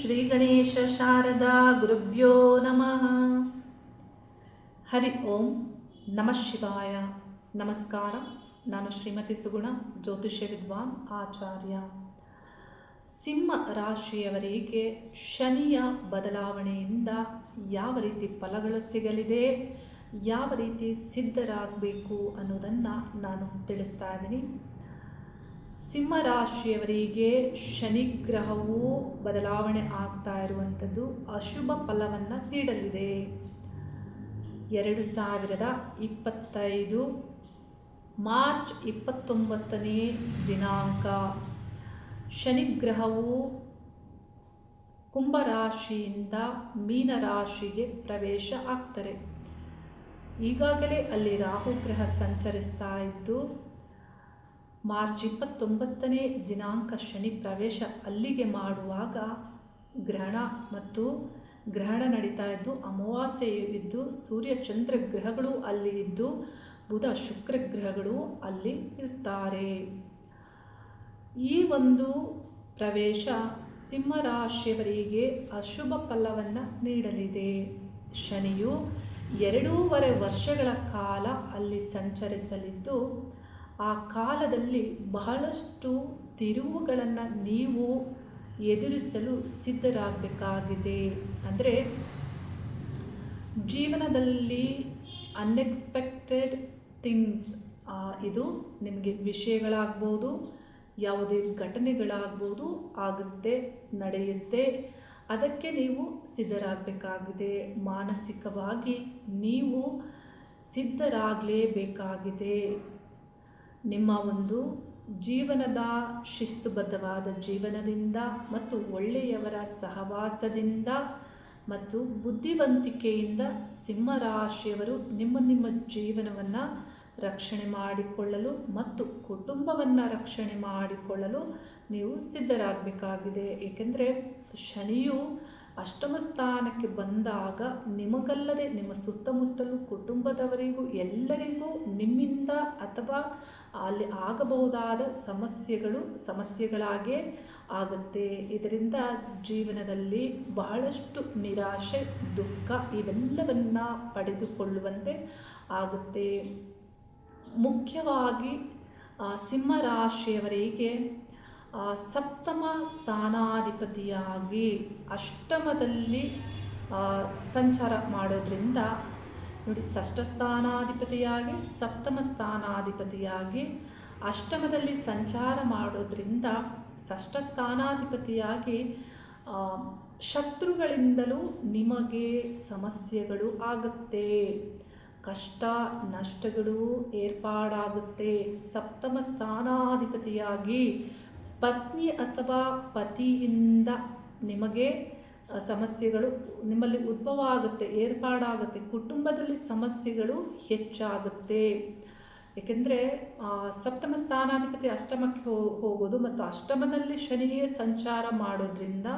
ಶ್ರೀ ಗಣೇಶ ಶಾರದಾ ಗುರುಭ್ಯೋ ನಮಃ ಹರಿ ಓಂ ನಮಃ ಶಿವಾಯ ನಮಸ್ಕಾರ ನಾನು ಶ್ರೀಮತಿ ಸುಗುಣ ಜ್ಯೋತಿಷ್ಯ ವಿದ್ವಾನ್ ಆಚಾರ್ಯ ಸಿಂಹ ರಾಶಿಯವರಿಗೆ ಶನಿಯ ಬದಲಾವಣೆಯಿಂದ ಯಾವ ರೀತಿ ಫಲಗಳು ಸಿಗಲಿದೆ? ಯಾವ ರೀತಿ ಸಿದ್ಧರಾಗಬೇಕು ಅನ್ನೋದನ್ನು ನಾನು ತಿಳಿಸ್ತಾ ಇದ್ದೀನಿ. ಸಿಂಹರಾಶಿಯವರಿಗೆ ಶನಿಗ್ರಹವು ಬದಲಾವಣೆ ಆಗ್ತಾ ಇರುವಂಥದ್ದು ಅಶುಭ ಫಲವನ್ನು ನೀಡಲಿದೆ. ಎರಡು ಸಾವಿರದ ಇಪ್ಪತ್ತೈದು ಮಾರ್ಚ್ ಇಪ್ಪತ್ತೊಂಬತ್ತನೇ ದಿನಾಂಕ. ಶನಿಗ್ರಹವು ಕುಂಭರಾಶಿಯಿಂದ ಮೀನರಾಶಿಗೆ ಪ್ರವೇಶ ಆಗ್ತಾರೆ ಈಗಾಗಲೇ ಅಲ್ಲಿ ರಾಹುಗ್ರಹ ಸಂಚರಿಸ್ತಾ ಇದ್ದು, ಮಾರ್ಚ್ ಇಪ್ಪತ್ತೊಂಬತ್ತನೇ ದಿನಾಂಕ ಶನಿ ಪ್ರವೇಶ ಅಲ್ಲಿಗೆ ಮಾಡುವಾಗ ಗ್ರಹಣ ಮತ್ತು ಗ್ರಹಣ ನಡೀತಾ ಇದ್ದು ಅಮಾವಾಸ್ಯೆಯು ಇದ್ದು, ಸೂರ್ಯ ಚಂದ್ರ ಗ್ರಹಗಳು ಅಲ್ಲಿ ಇದ್ದು, ಬುಧ ಶುಕ್ರ ಗ್ರಹಗಳು ಅಲ್ಲಿ ಇರ್ತಾರೆ. ಈ ಒಂದು ಪ್ರವೇಶ ಸಿಂಹರಾಶಿಯವರಿಗೆ ಅಶುಭ ಫಲವನ್ನು ನೀಡಲಿದೆ. ಶನಿಯು ಎರಡೂವರೆ ವರ್ಷಗಳ ಕಾಲ ಅಲ್ಲಿ ಸಂಚರಿಸಲಿದ್ದು, ಆ ಕಾಲದಲ್ಲಿ ಬಹಳಷ್ಟು ತಿರುವುಗಳನ್ನು ನೀವು ಎದುರಿಸಲು ಸಿದ್ಧರಾಗಬೇಕಾಗಿದೆ. ಅಂದರೆ, ಜೀವನದಲ್ಲಿ ಅನ್ಎಕ್ಸ್ಪೆಕ್ಟೆಡ್ ಥಿಂಗ್ಸ್ ಇದು ನಿಮಗೆ ವಿಷಯಗಳಾಗ್ಬೋದು, ಯಾವುದೇ ಘಟನೆಗಳಾಗ್ಬೋದು, ಆಗುತ್ತೆ, ನಡೆಯುತ್ತೆ. ಅದಕ್ಕೆ ನೀವು ಸಿದ್ಧರಾಗಬೇಕಾಗಿದೆ. ಮಾನಸಿಕವಾಗಿ ನೀವು ಸಿದ್ಧರಾಗಲೇಬೇಕಾಗಿದೆ. ನಿಮ್ಮ ಒಂದು ಜೀವನದ ಶಿಸ್ತುಬದ್ಧವಾದ ಜೀವನದಿಂದ ಮತ್ತು ಒಳ್ಳೆಯವರ ಸಹವಾಸದಿಂದ ಮತ್ತು ಬುದ್ಧಿವಂತಿಕೆಯಿಂದ ಸಿಂಹರಾಶಿಯವರು ನಿಮ್ಮ ನಿಮ್ಮ ಜೀವನವನ್ನು ರಕ್ಷಣೆ ಮಾಡಿಕೊಳ್ಳಲು ಮತ್ತು ಕುಟುಂಬವನ್ನು ರಕ್ಷಣೆ ಮಾಡಿಕೊಳ್ಳಲು ನೀವು ಸಿದ್ಧರಾಗಬೇಕಾಗಿದೆ. ಏಕೆಂದರೆ ಶನಿಯು ಅಷ್ಟಮ ಸ್ಥಾನಕ್ಕೆ ಬಂದಾಗ ನಿಮಗಲ್ಲದೆ ನಿಮ್ಮ ಸುತ್ತಮುತ್ತಲು ಕುಟುಂಬದವರಿಗೂ ಎಲ್ಲರಿಗೂ ನಿಮ್ಮಿಂದ ಅಥವಾ ಅಲ್ಲಿ ಆಗಬಹುದಾದ ಸಮಸ್ಯೆಗಳು ಸಮಸ್ಯೆಗಳಾಗೇ ಆಗುತ್ತೆ. ಇದರಿಂದ ಜೀವನದಲ್ಲಿ ಬಹಳಷ್ಟು ನಿರಾಶೆ, ದುಃಖ ಇವೆಲ್ಲವನ್ನು ಪಡೆದುಕೊಳ್ಳುವಂತೆ ಆಗುತ್ತೆ. ಮುಖ್ಯವಾಗಿ ಸಿಂಹರಾಶಿಯವರಿಗೆ ಸಪ್ತಮ ಸ್ಥಾನಾಧಿಪತಿಯಾಗಿ ಅಷ್ಟಮದಲ್ಲಿ ಸಂಚಾರ ಮಾಡೋದ್ರಿಂದ ನೋಡಿ ಷಷ್ಠ ಸ್ಥಾನಾಧಿಪತಿಯಾಗಿ, ಸಪ್ತಮ ಸ್ಥಾನಾಧಿಪತಿಯಾಗಿ, ಅಷ್ಟಮದಲ್ಲಿ ಸಂಚಾರ ಮಾಡೋದ್ರಿಂದ ಷಷ್ಠ ಸ್ಥಾನಾಧಿಪತಿಯಾಗಿ ಶತ್ರುಗಳಿಂದಲೂ ನಿಮಗೆ ಸಮಸ್ಯೆಗಳು ಆಗುತ್ತೆ. ಕಷ್ಟ, ನಷ್ಟಗಳು ಏರ್ಪಾಡಾಗುತ್ತೆ. ಸಪ್ತಮ ಸ್ಥಾನಾಧಿಪತಿಯಾಗಿ ಪತ್ನಿ ಅಥವಾ ಪತಿಯಿಂದ ನಿಮಗೆ ಸಮಸ್ಯೆಗಳು, ನಿಮ್ಮಲ್ಲಿ ಉದ್ಭವ ಆಗುತ್ತೆ ಏರ್ಪಾಡಾಗುತ್ತೆ, ಕುಟುಂಬದಲ್ಲಿ ಸಮಸ್ಯೆಗಳು ಹೆಚ್ಚಾಗುತ್ತೆ. ಏಕೆಂದರೆ ಸಪ್ತಮ ಸ್ಥಾನಾಧಿಪತಿ ಅಷ್ಟಮಕ್ಕೆ ಹೋಗೋದು ಮತ್ತು ಅಷ್ಟಮದಲ್ಲಿ ಶನಿಯೇ ಸಂಚಾರ ಮಾಡೋದ್ರಿಂದ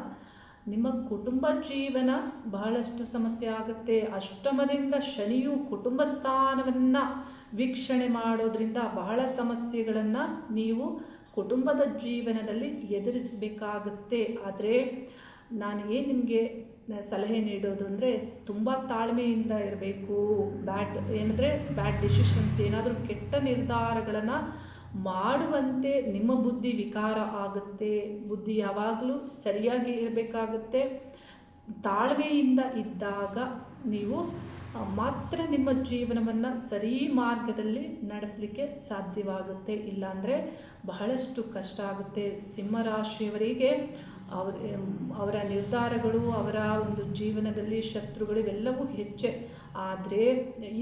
ನಿಮ್ಮ ಕುಟುಂಬ ಜೀವನ ಬಹಳಷ್ಟು ಸಮಸ್ಯೆ ಆಗುತ್ತೆ. ಅಷ್ಟಮದಿಂದ ಶನಿಯು ಕುಟುಂಬ ಸ್ಥಾನವನ್ನು ವೀಕ್ಷಣೆ ಮಾಡೋದ್ರಿಂದ ಬಹಳ ಸಮಸ್ಯೆಗಳನ್ನು ನೀವು ಕುಟುಂಬದ ಜೀವನದಲ್ಲಿ ಎದುರಿಸಬೇಕಾಗುತ್ತೆ. ಆದರೆ ನಾನು ಏನು ನಿಮಗೆ ಸಲಹೆ ನೀಡೋದು ಅಂದರೆ ತುಂಬ ತಾಳ್ಮೆಯಿಂದ ಇರಬೇಕು. ಬ್ಯಾಡ್ ಏನಂದರೆ ಬ್ಯಾಡ್ ಡಿಸಿಷನ್ಸ್ ಏನಾದರೂ ಕೆಟ್ಟ ನಿರ್ಧಾರಗಳನ್ನು ಮಾಡುವಂತೆ ನಿಮ್ಮ ಬುದ್ಧಿ ವಿಕಾರ ಆಗುತ್ತೆ. ಬುದ್ಧಿ ಯಾವಾಗಲೂ ಸರಿಯಾಗಿ ಇರಬೇಕಾಗುತ್ತೆ. ತಾಳ್ಮೆಯಿಂದ ಇದ್ದಾಗ ನೀವು ಮಾತ್ರ ನಿಮ್ಮ ಜೀವನವನ್ನು ಸರಿ ಮಾರ್ಗದಲ್ಲಿ ನಡೆಸಲಿಕ್ಕೆ ಸಾಧ್ಯವಾಗುತ್ತೆ. ಇಲ್ಲಾಂದರೆ ಬಹಳಷ್ಟು ಕಷ್ಟ ಆಗುತ್ತೆ. ಸಿಂಹರಾಶಿಯವರಿಗೆ ಅವರ ಅವರ ನಿರ್ಧಾರಗಳು, ಅವರ ಒಂದು ಜೀವನದಲ್ಲಿ ಶತ್ರುಗಳು ಇವೆಲ್ಲವೂ ಹೆಚ್ಚೆ. ಆದರೆ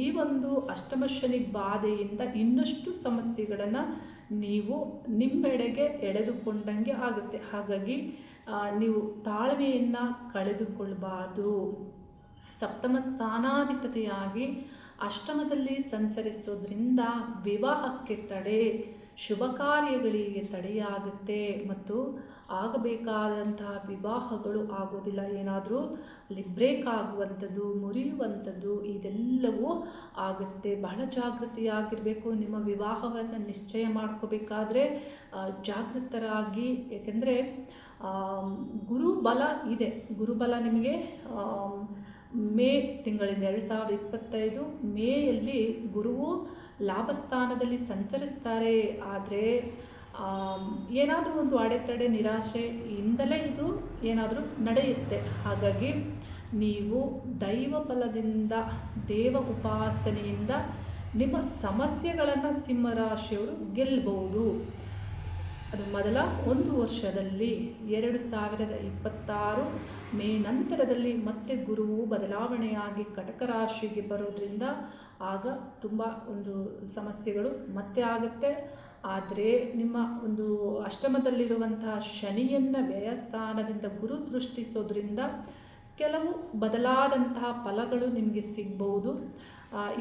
ಈ ಒಂದು ಅಷ್ಟಮ ಶನಿ ಬಾಧೆಯಿಂದ ಇನ್ನಷ್ಟು ಸಮಸ್ಯೆಗಳನ್ನು ನೀವು ನಿಮ್ಮೆಡೆಗೆ ಎಳೆದುಕೊಂಡಂಗೆ ಆಗುತ್ತೆ. ಹಾಗಾಗಿ ನೀವು ತಾಳ್ಮೆಯನ್ನು ಕಳೆದುಕೊಳ್ಬಾರ್ದು. ಸಪ್ತಮ ಸ್ಥಾನಾಧಿಪತಿಯಾಗಿ ಅಷ್ಟಮದಲ್ಲಿ ಸಂಚರಿಸೋದ್ರಿಂದ ವಿವಾಹಕ್ಕೆ ತಡೆ, ಶುಭ ಕಾರ್ಯಗಳಿಗೆ ತಡೆಯಾಗುತ್ತೆ ಮತ್ತು ಆಗಬೇಕಾದಂತಹ ವಿವಾಹಗಳು ಆಗೋದಿಲ್ಲ ಏನಾದರೂ ಅಲ್ಲಿ ಬ್ರೇಕ್ ಆಗುವಂಥದ್ದು, ಮುರಿಯುವಂಥದ್ದು, ಇದೆಲ್ಲವೂ ಆಗುತ್ತೆ. ಬಹಳ ಜಾಗೃತಿಯಾಗಿರಬೇಕು ನಿಮ್ಮ ವಿವಾಹವನ್ನು ನಿಶ್ಚಯ ಮಾಡ್ಕೋಬೇಕಾದ್ರೆ. ಜಾಗೃತರಾಗಿ, ಏಕೆಂದರೆ ಗುರುಬಲ ಇದೆ. ಗುರುಬಲ ನಿಮಗೆ ಮೇ ತಿಂಗಳಿಂದ ಎರಡು ಸಾವಿರದ ಇಪ್ಪತ್ತೈದು ಮೇಯಲ್ಲಿ ಗುರುವು ಲಾಭಸ್ಥಾನದಲ್ಲಿ ಸಂಚರಿಸ್ತಾರೆ. ಆದರೆ ಏನಾದರೂ ಒಂದು ಅಡೆತಡೆ, ನಿರಾಶೆ ಇಂದಲೇ ಇದು ಏನಾದರೂ ನಡೆಯುತ್ತೆ. ಹಾಗಾಗಿ ನೀವು ದೈವ ಬಲದಿಂದ, ದೇವ ಉಪಾಸನೆಯಿಂದ ನಿಮ್ಮ ಸಮಸ್ಯೆಗಳನ್ನು ಸಿಂಹರಾಶಿಯವರು ಗೆಲ್ಲಬಹುದು ಅದು ಮೊದಲ ಒಂದು ವರ್ಷದಲ್ಲಿ ಎರಡು ಸಾವಿರದ ಇಪ್ಪತ್ತಾರು ಮೇ ನಂತರದಲ್ಲಿ ಮತ್ತೆ ಗುರುವು ಬದಲಾವಣೆಯಾಗಿ ಕಟಕ ರಾಶಿಗೆ ಬರೋದ್ರಿಂದ ಆಗ ತುಂಬ ಒಂದು ಸಮಸ್ಯೆಗಳು ಮತ್ತೆ ಆಗುತ್ತೆ. ಆದರೆ ನಿಮ್ಮ ಒಂದು ಅಷ್ಟಮದಲ್ಲಿರುವಂತಹ ಶನಿಯನ್ನು ವ್ಯಯಸ್ಥಾನದಿಂದ ಗುರು ದೃಷ್ಟಿಸೋದ್ರಿಂದ ಕೆಲವು ಬದಲಾದಂತಹ ಫಲಗಳು ನಿಮಗೆ ಸಿಗ್ಬೋದು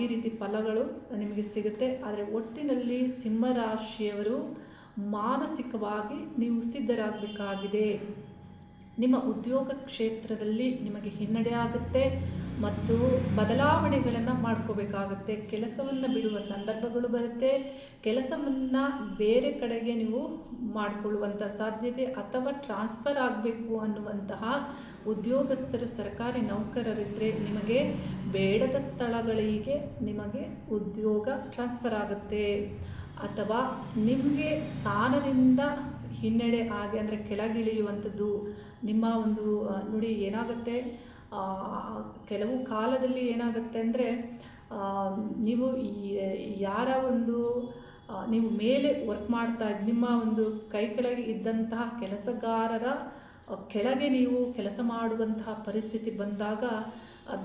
ಈ ರೀತಿ ಫಲಗಳು ನಿಮಗೆ ಸಿಗುತ್ತೆ. ಆದರೆ ಒಟ್ಟಿನಲ್ಲಿ ಸಿಂಹರಾಶಿಯವರು ಮಾನಸಿಕವಾಗಿ ನೀವು ಸಿದ್ಧರಾಗಬೇಕಾಗಿದೆ. ನಿಮ್ಮ ಉದ್ಯೋಗ ಕ್ಷೇತ್ರದಲ್ಲಿ ನಿಮಗೆ ಹಿನ್ನಡೆ ಆಗುತ್ತೆ ಮತ್ತು ಬದಲಾವಣೆಗಳನ್ನು ಮಾಡ್ಕೋಬೇಕಾಗುತ್ತೆ. ಕೆಲಸವನ್ನು ಬಿಡುವ ಸಂದರ್ಭಗಳು ಬರುತ್ತೆ. ಕೆಲಸವನ್ನು ಬೇರೆ ಕಡೆಗೆ ನೀವು ಮಾಡಿಕೊಳ್ಳುವಂಥ ಸಾಧ್ಯತೆ ಅಥವಾ ಟ್ರಾನ್ಸ್ಫರ್ ಆಗಬೇಕು ಅನ್ನುವಂತಹ ಉದ್ಯೋಗಸ್ಥರು, ಸರ್ಕಾರಿ ನೌಕರರಿದ್ದರೆ ನಿಮಗೆ ಬೇಡದ ಸ್ಥಳಗಳಿಗೆ ನಿಮಗೆ ಉದ್ಯೋಗ ಟ್ರಾನ್ಸ್ಫರ್ ಆಗುತ್ತೆ. ಅಥವಾ ನಿಮಗೆ ಸ್ಥಾನದಿಂದ ಹಿನ್ನಡೆ ಆಗಿ ಅಂದರೆ ಕೆಳಗಿಳಿಯುವಂಥದ್ದು ನಿಮ್ಮ ಒಂದು ನುಡಿ ಏನಾಗುತ್ತೆ? ಕೆಲವು ಕಾಲದಲ್ಲಿ ಏನಾಗುತ್ತೆ ಅಂದರೆ ನೀವು ಯಾರ ಒಂದು ನೀವು ಮೇಲೆ ವರ್ಕ್ ಮಾಡ್ತಾ ಇದ್ದ ನಿಮ್ಮ ಒಂದು ಕೈ ಕೆಳಗೆ ಇದ್ದಂತಹ ಕೆಲಸಗಾರರ ಕೆಳಗೆ ನೀವು ಕೆಲಸ ಮಾಡುವಂತಹ ಪರಿಸ್ಥಿತಿ ಬಂದಾಗ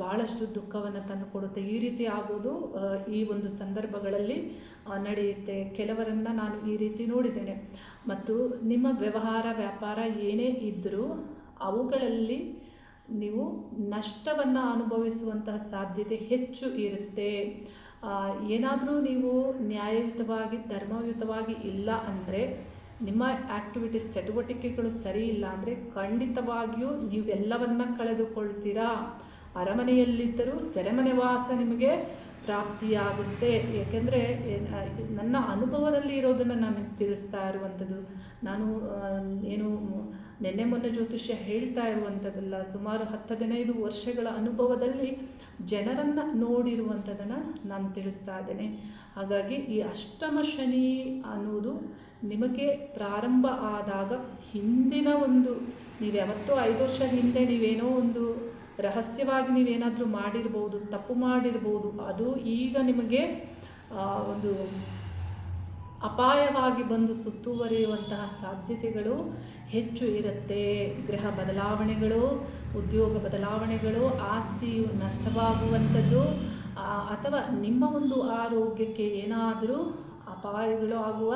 ಭಾಳಷ್ಟು ದುಃಖವನ್ನು ತಂದುಕೊಡುತ್ತೆ ಈ ರೀತಿ ಆಗೋದು ಈ ಒಂದು ಸಂದರ್ಭಗಳಲ್ಲಿ ನಡೆಯುತ್ತೆ. ಕೆಲವರನ್ನು ನಾನು ಈ ರೀತಿ ನೋಡಿದ್ದೇನೆ. ಮತ್ತು ನಿಮ್ಮ ವ್ಯವಹಾರ, ವ್ಯಾಪಾರ ಏನೇ ಇದ್ದರೂ ಅವುಗಳಲ್ಲಿ ನೀವು ನಷ್ಟವನ್ನು ಅನುಭವಿಸುವಂತಹ ಸಾಧ್ಯತೆ ಹೆಚ್ಚು ಇರುತ್ತೆ. ಏನಾದರೂ ನೀವು ನ್ಯಾಯಯುತವಾಗಿ, ಧರ್ಮಯುತವಾಗಿ ಇಲ್ಲ ಅಂದರೆ, ನಿಮ್ಮ ಆ್ಯಕ್ಟಿವಿಟೀಸ್ ಚಟುವಟಿಕೆಗಳು ಸರಿ ಇಲ್ಲ ಅಂದರೆ ಖಂಡಿತವಾಗಿಯೂ ನೀವೆಲ್ಲವನ್ನು ಕಳೆದುಕೊಳ್ತೀರಾ? ಅರಮನೆಯಲ್ಲಿದ್ದರೂ ಸೆರೆಮನೆ ವಾಸ ನಿಮಗೆ ಪ್ರಾಪ್ತಿಯಾಗುತ್ತೆ. ಏಕೆಂದರೆ ನನ್ನ ಅನುಭವದಲ್ಲಿ ಇರೋದನ್ನು ನಾನು ತಿಳಿಸ್ತಾ ಇರುವಂಥದ್ದು. ನಾನು ಏನು, ನಿನ್ನೆ ಮೊನ್ನೆ ಜ್ಯೋತಿಷ್ಯ ಹೇಳ್ತಾ ಇರುವಂಥದ್ದಲ್ಲ, ಸುಮಾರು ಹತ್ತು ಹದಿನೈದು ವರ್ಷಗಳ ಅನುಭವದಲ್ಲಿ ಜನರನ್ನು ನೋಡಿರುವಂಥದ್ದನ್ನು ನಾನು ತಿಳಿಸ್ತಾ ಇದ್ದೇನೆ. ಹಾಗಾಗಿ ಈ ಅಷ್ಟಮ ಶನಿ ಅನ್ನೋದು ನಿಮಗೆ ಪ್ರಾರಂಭ ಆದಾಗ ಹಿಂದಿನ ಒಂದು, ನೀವು ಯಾವತ್ತೋ ಐದು ವರ್ಷ ಹಿಂದೆ ನೀವೇನೋ ಒಂದು ರಹಸ್ಯವಾಗಿ ನೀವೇನಾದರೂ ಮಾಡಿರ್ಬೋದು, ತಪ್ಪು ಮಾಡಿರ್ಬೋದು, ಅದು ಈಗ ನಿಮಗೆ ಒಂದು ಅಪಾಯವಾಗಿ ಬಂದು ಸುತ್ತುವರಿಯುವಂತಹ ಸಾಧ್ಯತೆಗಳು ಹೆಚ್ಚು ಇರುತ್ತೆ. ಗೃಹ ಬದಲಾವಣೆಗಳು, ಉದ್ಯೋಗ ಬದಲಾವಣೆಗಳು ಆಸ್ತಿಯು ನಷ್ಟವಾಗುವಂಥದ್ದು ಅಥವಾ ನಿಮ್ಮ ಒಂದು ಆರೋಗ್ಯಕ್ಕೆ ಏನಾದರೂ ಅಪಾಯಗಳು ಆಗುವ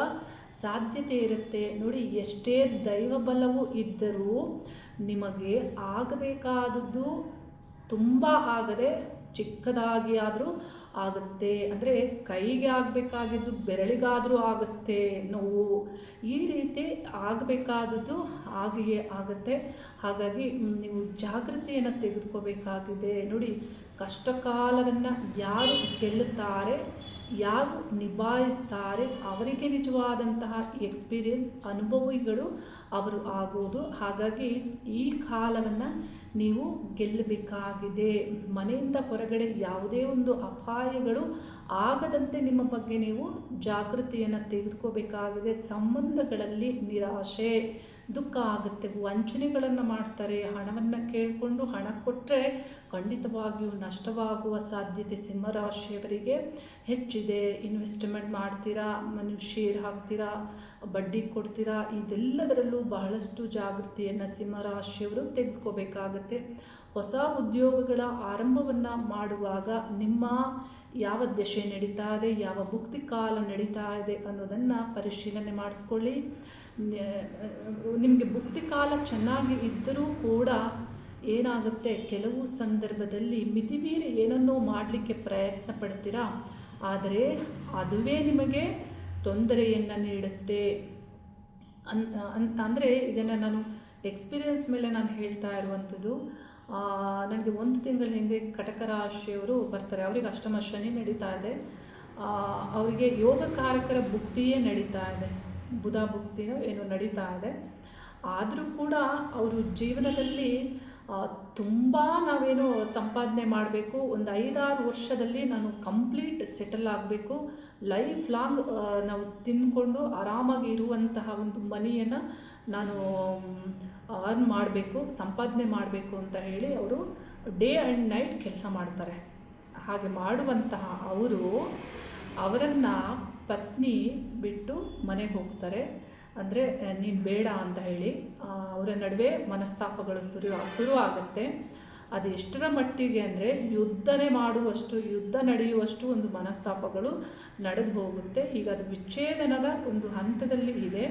ಸಾಧ್ಯತೆ ಇರುತ್ತೆ. ನೋಡಿ, ಎಷ್ಟೇ ದೈವಬಲವು ಇದ್ದರೂ ನಿಮಗೆ ಆಗಬೇಕಾದದ್ದು ತುಂಬ ಆಗದೆ ಚಿಕ್ಕದಾಗಿ ಆದರೂ ಆಗುತ್ತೆ. ಅಂದರೆ ಕೈಗೆ ಆಗಬೇಕಾಗಿದ್ದು ಬೆರಳಿಗಾದರೂ ಆಗುತ್ತೆ. ನೋವು ಈ ರೀತಿ ಆಗಬೇಕಾದದ್ದು ಹಾಗೆಯೇ ಆಗುತ್ತೆ. ಹಾಗಾಗಿ ನೀವು ಜಾಗೃತಿಯನ್ನು ತೆಗೆದುಕೋಬೇಕಾಗಿದೆ. ನೋಡಿ, ಕಷ್ಟಕಾಲವನ್ನು ಯಾರು ಗೆಲ್ಲುತ್ತಾರೆ ಯಾರು ನಿಭಾಯಿಸ್ತಾರೆ, ಅವರಿಗೆ ನಿಜವಾದಂತಹ ಎಕ್ಸ್ಪೀರಿಯನ್ಸ್ ಅನುಭವಿಗಳು ಅವರು ಆಗುವುದು. ಹಾಗಾಗಿ ಈ ಕಾಲವನ್ನು ನೀವು ಗೆಲ್ಲಬೇಕಾಗಿದೆ. ಮನೆಯಿಂದ ಹೊರಗಡೆ ಯಾವುದೇ ಒಂದು ಅಪಾಯಗಳು ಆಗದಂತೆ ನಿಮ್ಮ ಬಗ್ಗೆ ನೀವು ಜಾಗೃತಿಯನ್ನು ತೆಗೆದುಕೋಬೇಕಾಗಿದೆ. ಸಂಬಂಧಗಳಲ್ಲಿ ನಿರಾಶೆ ದುಃಖ ಆಗುತ್ತೆ. ವಂಚನೆಗಳನ್ನು ಮಾಡ್ತಾರೆ. ಹಣವನ್ನು ಕೇಳಿಕೊಂಡು ಹಣ ಕೊಟ್ಟರೆ ಖಂಡಿತವಾಗಿಯೂ ನಷ್ಟವಾಗುವ ಸಾಧ್ಯತೆ ಸಿಂಹರಾಶಿಯವರಿಗೆ ಹೆಚ್ಚಿದೆ. ಇನ್ವೆಸ್ಟ್ಮೆಂಟ್ ಮಾಡ್ತೀರಾ? ಮನೆ ಶೇರ್ ಹಾಕ್ತೀರಾ? ಬಡ್ಡಿ ಕೊಡ್ತೀರಾ? ಇದೆಲ್ಲದರಲ್ಲೂ ಬಹಳಷ್ಟು ಜಾಗೃತಿಯನ್ನು ಸಿಂಹರಾಶಿಯವರು ತೆಗೆದುಕೋಬೇಕಾಗತ್ತೆ. ಹೊಸ ಉದ್ಯೋಗಗಳ ಆರಂಭವನ್ನು ಮಾಡುವಾಗ ನಿಮ್ಮ ಯಾವ ದಶೆ ನಡೀತಾ ಇದೆ? ಯಾವ ಭುಕ್ತಿ ಕಾಲ ನಡೀತಾ ಇದೆ ಅನ್ನೋದನ್ನು ಪರಿಶೀಲನೆ ಮಾಡಿಸ್ಕೊಳ್ಳಿ. ನಿಮಗೆ ಭುಕ್ತಿ ಕಾಲ ಚೆನ್ನಾಗಿ ಇದ್ದರೂ ಕೂಡ ಏನಾಗುತ್ತೆ? ಕೆಲವು ಸಂದರ್ಭದಲ್ಲಿ ಮಿತಿಮೀರಿ ಏನನ್ನೋ ಮಾಡಲಿಕ್ಕೆ ಪ್ರಯತ್ನ ಪಡ್ತೀರಾ? ಆದರೆ ಅದುವೇ ನಿಮಗೆ ತೊಂದರೆಯನ್ನು ನೀಡುತ್ತೆ. ಅನ್ ಅಂದರೆ ಇದನ್ನು ನಾನು ಎಕ್ಸ್ಪೀರಿಯನ್ಸ್ ಮೇಲೆ ನಾನು ಹೇಳ್ತಾ ಇರುವಂಥದ್ದು ನನಗೆ ಒಂದು ತಿಂಗಳ ಹಿಂದೆ ಕಟಕ ರಾಶಿಯವರು ಬರ್ತಾರೆ. ಅವರಿಗೆ ಅಷ್ಟಮ ಶನಿ ನಡೀತಾ ಇದೆ. ಅವರಿಗೆ ಯೋಗ ಕಾರಕರ ಭುಕ್ತಿಯೇ ನಡೀತಾ ಇದೆ. ಬುಧ ಏನು ಏನೋ ನಡೀತಾ ಇದೆ. ಆದರೂ ಕೂಡ ಅವರು ಜೀವನದಲ್ಲಿ ತುಂಬ ನಾವೇನು ಸಂಪಾದನೆ ಮಾಡಬೇಕು, ಒಂದು ಐದಾರು ವರ್ಷದಲ್ಲಿ ನಾನು ಕಂಪ್ಲೀಟ್ ಸೆಟಲ್ ಆಗಬೇಕು, ಲೈಫ್ ಲಾಂಗ್ ನಾವು ತಿಂದ್ಕೊಂಡು ಆರಾಮಾಗಿ ಇರುವಂತಹ ಒಂದು ಮನಿಯನ್ನು ನಾನು ಅರ್ನ್ ಮಾಡಬೇಕು, ಸಂಪಾದನೆ ಮಾಡಬೇಕು ಅಂತ ಹೇಳಿ ಅವರು ಡೇ ಆ್ಯಂಡ್ ನೈಟ್ ಕೆಲಸ ಮಾಡ್ತಾರೆ. ಹಾಗೆ ಮಾಡುವಂತಹ ಅವರು ಅವರನ್ನು ಪತ್ನಿ ಬಿಟ್ಟು ಮನೆಗೆ ಹೋಗ್ತಾರೆ. ಅಂದರೆ ನೀನು ಬೇಡ ಅಂತ ಹೇಳಿ ಅವರ ನಡುವೆ ಮನಸ್ತಾಪಗಳು ಶುರು ಶುರುವಾಗುತ್ತೆ ಅದು ಎಷ್ಟರ ಮಟ್ಟಿಗೆ ಅಂದರೆ, ಯುದ್ಧನೇ ಮಾಡುವಷ್ಟು, ಯುದ್ಧ ನಡೆಯುವಷ್ಟು ಒಂದು ಮನಸ್ತಾಪಗಳು ನಡೆದು ಹೋಗುತ್ತೆ. ಈಗ ಅದು ವಿಚ್ಛೇದನದ ಒಂದು ಹಂತದಲ್ಲಿ ಇದೆ.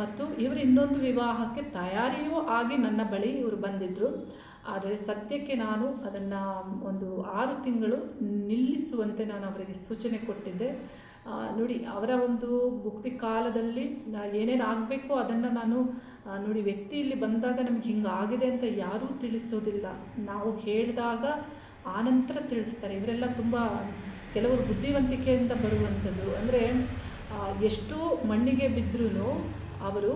ಮತ್ತು ಇವರು ಇನ್ನೊಂದು ವಿವಾಹಕ್ಕೆ ತಯಾರಿಯೂ ಆಗಿ ನನ್ನ ಬಳಿ ಇವರು ಬಂದಿದ್ದರು ಆದರೆ ಸದ್ಯಕ್ಕೆ ನಾನು ಅದನ್ನು ಒಂದು ಆರು ತಿಂಗಳು ನಿಲ್ಲಿಸುವಂತೆ ನಾನು ಅವರಿಗೆ ಸೂಚನೆ ಕೊಟ್ಟಿದ್ದೆ. ನೋಡಿ, ಅವರ ಒಂದು ಭುಕ್ತಿ ಕಾಲದಲ್ಲಿ ಏನೇನು ಆಗಬೇಕು ಅದನ್ನು ನಾನು ನೋಡಿ, ವ್ಯಕ್ತಿ ಇಲ್ಲಿ ಬಂದಾಗ ನಮ್ಗೆ ಹಿಂಗೆ ಆಗಿದೆ ಅಂತ ಯಾರೂ ತಿಳಿಸೋದಿಲ್ಲ. ನಾವು ಹೇಳಿದಾಗ ಆನಂತರ ತಿಳಿಸ್ತಾರೆ. ಇವರೆಲ್ಲ ತುಂಬ ಕೆಲವರು ಬುದ್ಧಿವಂತಿಕೆಯಿಂದ ಬರುವಂಥದ್ದು. ಅಂದರೆ ಎಷ್ಟು ಮಣ್ಣಿಗೆ ಬಿದ್ದರೂ ಅವರು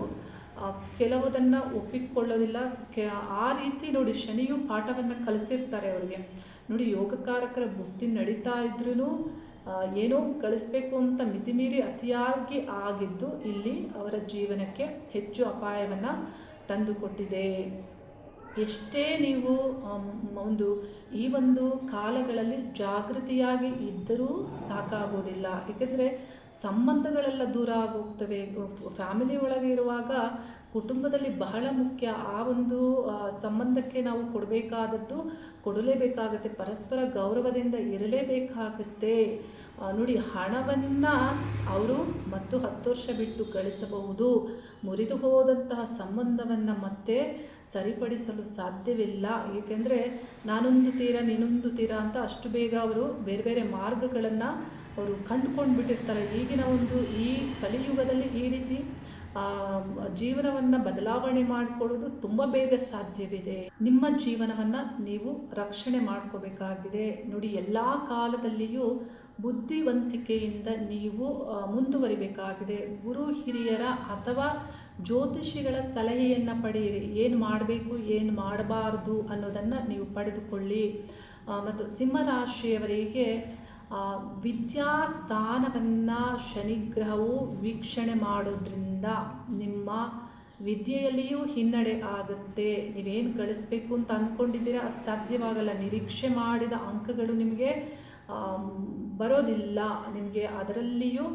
ಕೆಲವುದನ್ನು ಒಪ್ಪಿಕೊಳ್ಳೋದಿಲ್ಲ. ಕೆ, ಆ ರೀತಿ ನೋಡಿ ಶನಿಯು ಪಾಠವನ್ನು ಕಲಿಸಿರ್ತಾರೆ ಅವರಿಗೆ. ನೋಡಿ, ಯೋಗಕಾರಕರ ಬುದ್ಧಿ ನಡೀತಾ ಇದ್ರೂ ಏನೋ ಕಳಿಸ್ಬೇಕು ಅಂತ ಮಿತಿಮೀರಿ ಅತಿಯಾಗಿ ಆಗಿದ್ದು ಇಲ್ಲಿ ಅವರ ಜೀವನಕ್ಕೆ ಹೆಚ್ಚು ಅಪಾಯವನ್ನು ತಂದುಕೊಟ್ಟಿದೆ. ಎಷ್ಟೇ ನೀವು ಒಂದು, ಈ ಒಂದು ಕಾಲಗಳಲ್ಲಿ ಜಾಗೃತಿಯಾಗಿ ಇದ್ದರೂ ಸಾಕಾಗೋದಿಲ್ಲ. ಏಕೆಂದರೆ ಸಂಬಂಧಗಳೆಲ್ಲ ದೂರ ಆಗೋಗ್ತವೆ. ಫ್ಯಾಮಿಲಿ ಒಳಗೆ ಇರುವಾಗ ಕುಟುಂಬದಲ್ಲಿ ಬಹಳ ಮುಖ್ಯ. ಆ ಒಂದು ಸಂಬಂಧಕ್ಕೆ ನಾವು ಕೊಡಬೇಕಾದದ್ದು ಕೊಡಲೇಬೇಕಾಗುತ್ತೆ. ಪರಸ್ಪರ ಗೌರವದಿಂದ ಇರಲೇಬೇಕಾಗುತ್ತೆ. ನೋಡಿ, ಹಣವನ್ನು ಅವರು ಮತ್ತು ಹತ್ತು ವರ್ಷ ಬಿಟ್ಟು ಗಳಿಸಬಹುದು ಮುರಿದು ಹೋದಂತಹ ಸಂಬಂಧವನ್ನು ಮತ್ತೆ ಸರಿಪಡಿಸಲು ಸಾಧ್ಯವಿಲ್ಲ. ಏಕೆಂದರೆ, ನಾನೊಂದು ತೀರ, ನೀನೊಂದು ತೀರ ಅಂತ ಅಷ್ಟು ಬೇಗ ಅವರು ಬೇರೆ ಬೇರೆ ಮಾರ್ಗಗಳನ್ನು ಅವರು ಕಂಡುಕೊಂಡು ಬಿಟ್ಟಿರ್ತಾರೆ ಈಗಿನ ಒಂದು ಈ ಕಲಿಯುಗದಲ್ಲಿ ಈ ರೀತಿ ಜೀವನವನ್ನು ಬದಲಾವಣೆ ಮಾಡಿಕೊಳ್ಳೋದು ತುಂಬ ಬೇಗ ಸಾಧ್ಯವಿದೆ. ನಿಮ್ಮ ಜೀವನವನ್ನು ನೀವು ರಕ್ಷಣೆ ಮಾಡ್ಕೋಬೇಕಾಗಿದೆ. ನೋಡಿ, ಎಲ್ಲ ಕಾಲದಲ್ಲಿಯೂ ಬುದ್ಧಿವಂತಿಕೆಯಿಂದ ನೀವು ಮುಂದುವರಿಬೇಕಾಗಿದೆ. ಗುರು ಹಿರಿಯರ ಅಥವಾ ಜ್ಯೋತಿಷಿಗಳ ಸಲಹೆಯನ್ನು ಪಡೆಯಿರಿ. ಏನು ಮಾಡಬೇಕು, ಏನು ಮಾಡಬಾರ್ದು ಅನ್ನೋದನ್ನು ನೀವು ಪಡೆದುಕೊಳ್ಳಿ. ಮತ್ತು ಸಿಂಹರಾಶಿಯವರಿಗೆ ವಿದ್ಯಾಸ್ಥಾನವನ್ನು ಶನಿಗ್ರಹವು ವೀಕ್ಷಣೆ ಮಾಡೋದ್ರಿಂದ ನಿಮ್ಮ ವಿದ್ಯೆಯಲ್ಲಿಯೂ ಹಿನ್ನಡೆ ಆಗುತ್ತೆ. ನೀವೇನು ಗಳಿಸ್ಬೇಕು ಅಂತ ಅಂದ್ಕೊಂಡಿದ್ದೀರಾ ಅದು ಸಾಧ್ಯವಾಗಲ್ಲ. ನಿರೀಕ್ಷೆ ಮಾಡಿದ ಅಂಕಗಳು ನಿಮಗೆ ಬರೋದಿಲ್ಲ. ನಿಮಗೆ ಅದರಲ್ಲಿಯೂ